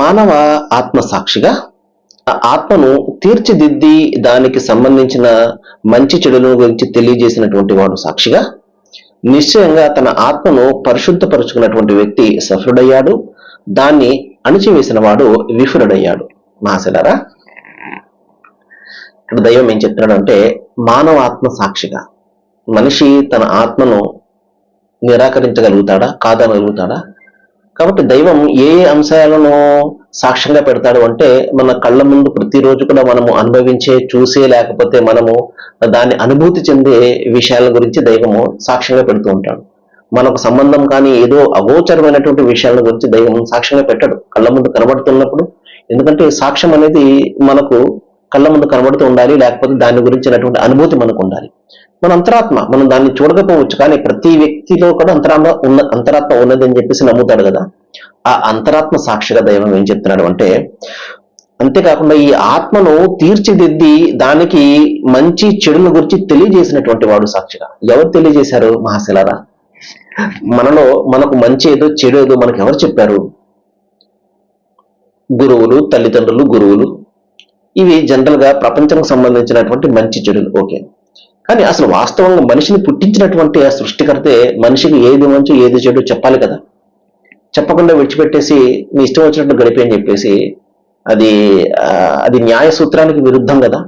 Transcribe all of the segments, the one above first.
మానవ ఆత్మ సాక్షిగా ఆ ఆత్మను తీర్చిదిద్ది దానికి సంబంధించిన మంచి చెడులను గురించి తెలియజేసినటువంటి వాడు సాక్షిగా నిశ్చయంగా తన ఆత్మను పరిశుద్ధపరుచుకున్నటువంటి వ్యక్తి సఫలుడయ్యాడు దాన్ని అణిచివేసిన వాడు విఫురుడయ్యాడు. మహాశలారా ఇక్కడ దైవం ఏం చెప్తున్నాడంటే మానవ ఆత్మ సాక్షిగా మనిషి తన ఆత్మను నిరాకరించగలుగుతాడా? కాదనగలుగుతాడా? కాబట్టి దైవం ఏ ఏ అంశాలను సాక్ష్యంగా పెడతాడు అంటే మన కళ్ళ ముందు ప్రతిరోజు కూడా మనము అనుభవించే చూసే లేకపోతే మనము దాన్ని అనుభూతి చెందే విషయాల గురించి దైవము సాక్ష్యంగా పెడుతూ ఉంటాడు. మనకు సంబంధం కానీ ఏదో అగోచరమైనటువంటి విషయాల గురించి దైవం సాక్ష్యంగా పెట్టాడు. కళ్ళ ముందు కనబడుతున్నప్పుడు. ఎందుకంటే సాక్ష్యం అనేది మనకు కళ్ళ ముందు కనబడుతూ ఉండాలి లేకపోతే దాని గురించినటువంటి అనుభూతి మనకు ఉండాలి. మన అంతరాత్మ మనం దాన్ని చూడకపోవచ్చు కానీ ప్రతి వ్యక్తిలో కూడా అంతరాత్మ ఉన్న అంతరాత్మ ఉన్నది అని చెప్పేసి నమ్ముతాడు కదా. ఆ అంతరాత్మ సాక్షిగా దైవం ఏం చెప్తున్నాడు అంటే అంతేకాకుండా ఈ ఆత్మను తీర్చిదిద్ది దానికి మంచి చెడుల గురించి తెలియజేసినటువంటి వాడు సాక్షిగా. ఎవరు తెలియజేశారు మహాశిలారా? మనలో మనకు మంచి ఏదో చెడు ఏదో మనకు ఎవరు చెప్పారు? గురువులు తల్లిదండ్రులు గురువులు. ఇవి జనరల్గా ప్రపంచానికి సంబంధించినటువంటి మంచి చెడులు ఓకే కానీ అసలు వాస్తవంగా మనిషిని పుట్టించినటువంటి ఆ సృష్టికర్తే మనిషికి ఏది మంచి ఏది చెడు చెప్పాలి కదా. చెప్పకుండా విడిచిపెట్టేసి మీ ఇష్టం వచ్చినట్టు గడిపే అని చెప్పేసి అది అది న్యాయ సూత్రానికి విరుద్ధం కదా.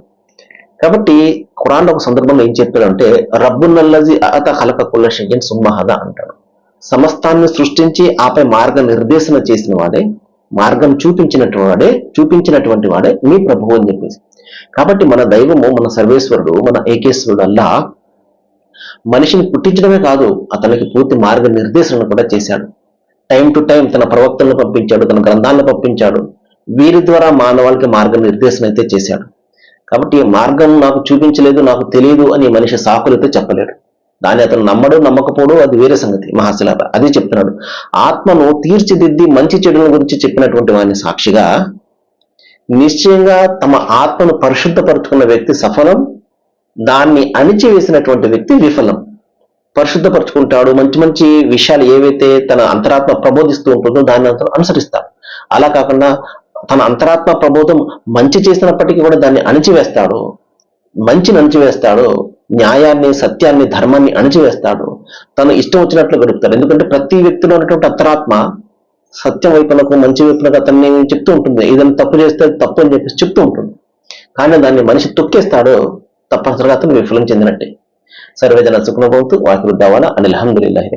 కాబట్టి ఖురాన్ ఒక సందర్భంలో ఏం చెప్పాడంటే రబ్బున్నల్లజి అత హలక కుల్ల షయ్యన్ సుమ్మహద అంటాడు సమస్తాన్ని సృష్టించి ఆపై మార్గ నిర్దేశన చేసిన వాడే మార్గం చూపించినటువంటి వాడే చూపించినటువంటి వాడే మీ ప్రభువు అని చెప్పేసి. కాబట్టి మన దైవము మన సర్వేశ్వరుడు మన ఏకేశ్వరుడు అల్లా మనిషిని పుట్టించడమే కాదు అతనికి పూర్తి మార్గ నిర్దేశన కూడా చేశాడు. టైం టు టైం తన ప్రవక్తలను పంపించాడు తన గ్రంథాలను పంపించాడు. వీరి ద్వారా మానవాళికి మార్గ నిర్దేశన అయితే చేశాడు. కాబట్టి ఈ మార్గం నాకు చూపించలేదు నాకు తెలియదు అని మనిషి సాకులతో చెప్పలేడు. దాన్ని అతను నమ్మడు నమ్మకపోడు అది వేరే సంగతి. మహాశిలాప అది చెప్తున్నాడు. ఆత్మను తీర్చిదిద్ది మంచి చెడుల గురించి చెప్పినటువంటి వారిని సాక్షిగా నిశ్చయంగా తమ ఆత్మను పరిశుద్ధపరుచుకున్న వ్యక్తి సఫలం దాన్ని అణిచివేసినటువంటి వ్యక్తి విఫలం. పరిశుద్ధపరుచుకుంటాడు మంచి మంచి విషయాలు ఏవైతే తన అంతరాత్మ ప్రబోధిస్తూ ఉంటుందో దాన్ని అతను అనుసరిస్తాడు. అలా కాకుండా తన అంతరాత్మ ప్రబోధం మంచి చేసినప్పటికీ కూడా దాన్ని అణిచివేస్తాడు మంచిని అణిచివేస్తాడు. న్యాయాన్ని సత్యాన్ని ధర్మాన్ని అణచివేస్తాడు. తను ఇష్టం వచ్చినట్లు గడుపుతాడు. ఎందుకంటే ప్రతి వ్యక్తిలో ఉన్నటువంటి అంతరాత్మ సత్యం వైపునకు మంచి వైపునకు అతన్ని చెప్తూ ఉంటుంది. ఏదైనా తప్పు చేస్తే తప్పు అని చెప్పేసి చెప్తూ ఉంటుంది. కానీ దాన్ని మనిషి తొక్కేస్తాడు తప్పనిసరిగా అతను విఫలం చెందినట్టే. సర్వేజన సుఖనభవతు వాకి వృద్ధావాల అని అల్హమ్దుల్లాహి